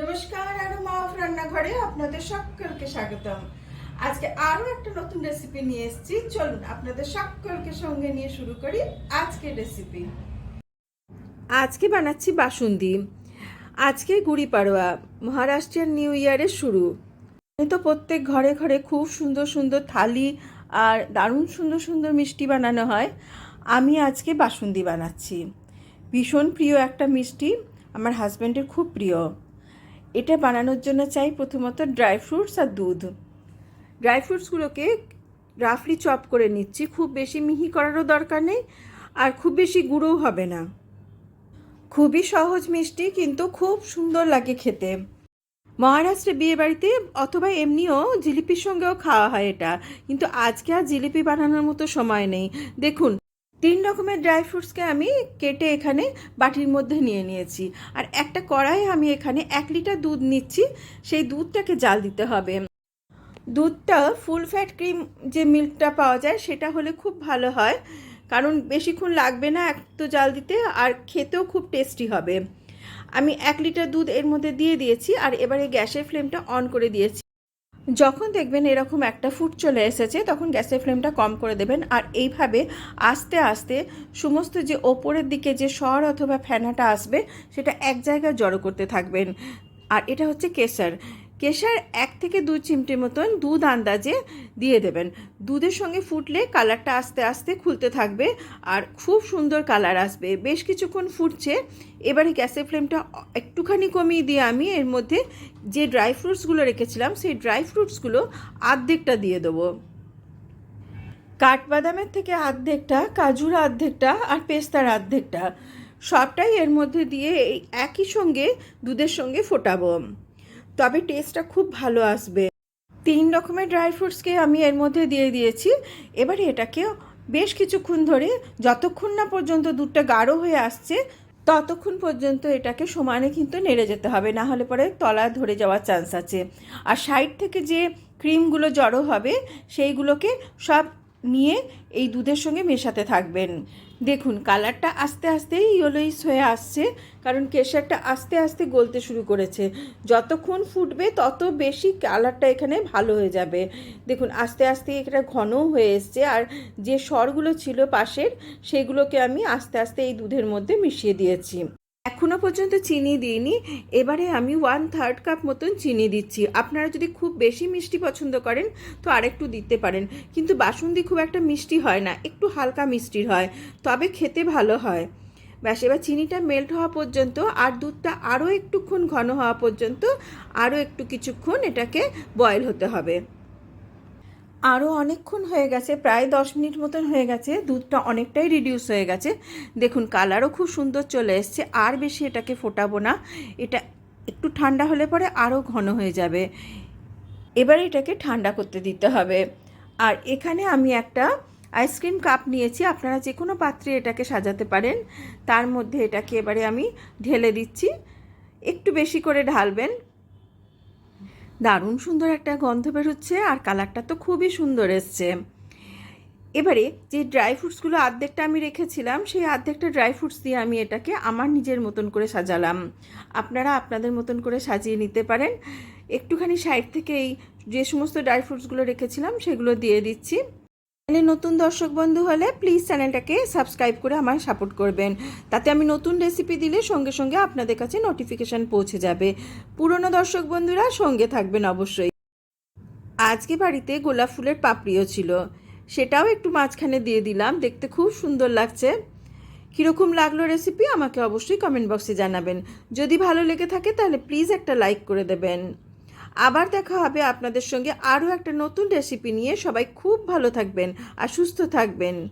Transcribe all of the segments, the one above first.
নমস্কার আরও মা রান্নাঘরে আপনাদের সকলকে স্বাগতম। আজকে আরও একটা নতুন রেসিপি নিয়ে এসেছি। চলুন আপনাদের সকলকে সঙ্গে নিয়ে শুরু করি আজকের রেসিপি আজকে বানাচ্ছি বাসুন্দি। আজকে গুড়ি পাড়োয়া মহারাষ্ট্রের নিউ ইয়ারের শুরু। তো প্রত্যেক ঘরে ঘরে খুব সুন্দর সুন্দর থালি আর দারুণ সুন্দর সুন্দর মিষ্টি বানানো হয়। আমি আজকে বাসুন্দি বানাচ্ছি। ভীষণ প্রিয় একটা মিষ্টি। আমার হাজব্যান্ডের খুব প্রিয়। এটা বানানোর জন্য চাই প্রথমত ড্রাই ফ্রুটস আর দুধ। ড্রাই ফ্রুটসগুলোকে রাফলি চপ করে নিচ্ছি, খুব বেশি মিহি করারও দরকার নেই আর খুব বেশি গুঁড়োও হবে না। খুবই সহজ মিষ্টি, কিন্তু খুব সুন্দর লাগে খেতে। মহারাষ্ট্রে বিয়ে বাড়িতে অথবা এমনিও জিলিপির সঙ্গেও খাওয়া হয় এটা, কিন্তু আজকে আর জিলিপি বানানোর মতো সময় নেই। দেখুন তিন রকমের ড্রাই ফ্রুটসকে আমি কেটে এখানে বাটির মধ্যে নিয়ে নিয়েছি। আর একটা কড়াই আমি এখানে এক লিটার দুধ নিচ্ছি, সেই দুধটাকে জাল দিতে হবে। দুধটা ফুল ফ্যাট ক্রিম যে মিল্কটা পাওয়া যায়, সেটা হলে খুব ভালো হয়, কারণ বেশিক্ষণ লাগবে না এক তো জাল দিতে, আর খেতেও খুব টেস্টি হবে। আমি এক লিটার দুধ এর মধ্যে দিয়ে দিয়েছি, আর এবারে গ্যাসের ফ্লেমটা অন করে দিয়েছি। যখন দেখবেন এরকম একটা ফুট চলে এসেছে, তখন গ্যাসের ফ্লেমটা কম করে দেবেন। আর এইভাবে আস্তে আস্তে সমস্ত যে ওপরের দিকে যে সর অথবা ফেনাটা আসবে, সেটা এক জায়গায় জড়ো করতে থাকবেন। আর এটা হচ্ছে কেশর কেশর এক থেকে দু চিমটি মতন দুধ আন্দাজে দিয়ে দেবেন। দুধের সঙ্গে ফুটলে কালারটা আস্তে আস্তে খুলতে থাকবে আর খুব সুন্দর কালার আসবে। বেশ কিছুক্ষণ ফুটছে। এবারে গ্যাসের ফ্লেমটা একটুখানি কমিয়ে দিয়ে আমি এর মধ্যে যে ড্রাই ফ্রুটসগুলো রেখেছিলাম, সেই ড্রাই ফ্রুটসগুলো আর্ধেকটা দিয়ে দেবো। কাঠবাদামের থেকে আর্ধেকটা, কাজুর আর্ধেকটা আর পেস্তার আর্ধেকটা সবটাই এর মধ্যে দিয়ে একই সঙ্গে দুধের সঙ্গে ফোটাবো। তবে টেস্টটা খুব ভালো আসবে। তিন রকমের ড্রাই ফ্রুটসকে আমি এর মধ্যে দিয়ে দিয়েছি। এবারে এটাকে বেশ কিছুক্ষণ ধরে যতক্ষণ না পর্যন্ত দুধটা গাঢ় হয়ে আসছে, ততক্ষণ পর্যন্ত এটাকে সমানে কিন্তু নেড়ে যেতে হবে, না হলে পরে তলা ধরে যাওয়ার চান্স আছে। আর সাইড থেকে যে ক্রিমগুলো জড়ো হবে, সেইগুলোকে সব নিয়ে এই দুধের সঙ্গে মেশাতে থাকবেন। দেখুন, কালারটা আস্তে আস্তে ইয়েলোইস হয়ে আসছে, কারণ কেশরটা আস্তে আস্তে গলতে শুরু করেছে। যতক্ষণ ফুটবে, তত বেশি কালারটা এখানে ভালো হয়ে যাবে। দেখুন, আস্তে আস্তে এটা ঘনও হয়ে এসছে, আর যে স্বরগুলো ছিল পাশের, সেগুলোকে আমি আস্তে আস্তে এই দুধের মধ্যে মিশিয়ে দিয়েছি। এখনও পর্যন্ত চিনি দিইনি। এবারে আমি ওয়ান থার্ড কাপ মতন চিনি দিচ্ছি। আপনারা যদি খুব বেশি মিষ্টি পছন্দ করেন, তো আরেকটু দিতে পারেন। কিন্তু বাসন্তী খুব একটা মিষ্টি হয় না, একটু হালকা মিষ্টির হয়, তবে খেতে ভালো হয়। ব্যাস, এবার চিনিটা মেল্ট হওয়া পর্যন্ত আর দুধটা আরও একটুক্ষণ ঘন হওয়া পর্যন্ত আরও একটু কিছুক্ষণ এটাকে বয়েল হতে হবে। আরও অনেকক্ষণ হয়ে গেছে, প্রায় দশ মিনিট মতন হয়ে গেছে, দুধটা অনেকটাই রিডিউস হয়ে গেছে। দেখুন কালারও খুব সুন্দর চলে এসছে, আর বেশি এটাকে ফোটাবো না, এটা একটু ঠান্ডা হলে পরে আরও ঘন হয়ে যাবে। এবার এটাকে ঠান্ডা করতে দিতে হবে। আর এখানে আমি একটা আইসক্রিম কাপ নিয়েছি, আপনারা যে কোনো পাত্রে এটাকে সাজাতে পারেন। তার মধ্যে এটাকে এবারে আমি ঢেলে দিচ্ছি, একটু বেশি করে ঢালবেন। দারুণ সুন্দর একটা গন্ধ বেরোচ্ছে আর কালারটা তো খুবই সুন্দর এসছে। এবারে যে ড্রাই ফ্রুটসগুলো আর্ধেকটা আমি রেখেছিলাম, সেই আর্ধেকটা ড্রাই ফ্রুটস দিয়ে আমি এটাকে আমার নিজের মতন করে সাজালাম। আপনারা আপনাদের মতন করে সাজিয়ে নিতে পারেন। একটুখানি সাইড থেকে এই যে সমস্ত ড্রাই ফ্রুটসগুলো রেখেছিলাম, সেগুলো দিয়ে দিচ্ছি। চ্যানেলে নতুন দর্শক বন্ধু হলে প্লিজ চ্যানেলটাকে সাবস্ক্রাইব করে আমায় সাপোর্ট করবেন। তাতে আমি নতুন রেসিপি দিলে সঙ্গে সঙ্গে আপনাদের কাছে নোটিফিকেশান পৌঁছে যাবে। পুরনো দর্শক বন্ধুরা সঙ্গে থাকবেন অবশ্যই। আজকে বাড়িতে গোলাপ ফুলের পাপড়িও ছিল। সেটাও একটু মাঝখানে দিয়ে দিলাম। দেখতে খুব সুন্দর লাগছে। কীরকম লাগল রেসিপি আমাকে অবশ্যই কমেন্ট বক্সে জানাবেন। যদি ভালো লেগে থাকে তাহলে প্লিজ একটা লাইক করে দেবেন। আবার দেখা হবে আপনাদের সঙ্গে আরও একটা নতুন রেসিপি নিয়ে। সবাই খুব ভালো থাকবেন আর সুস্থ থাকবেন।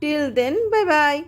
Till then bye bye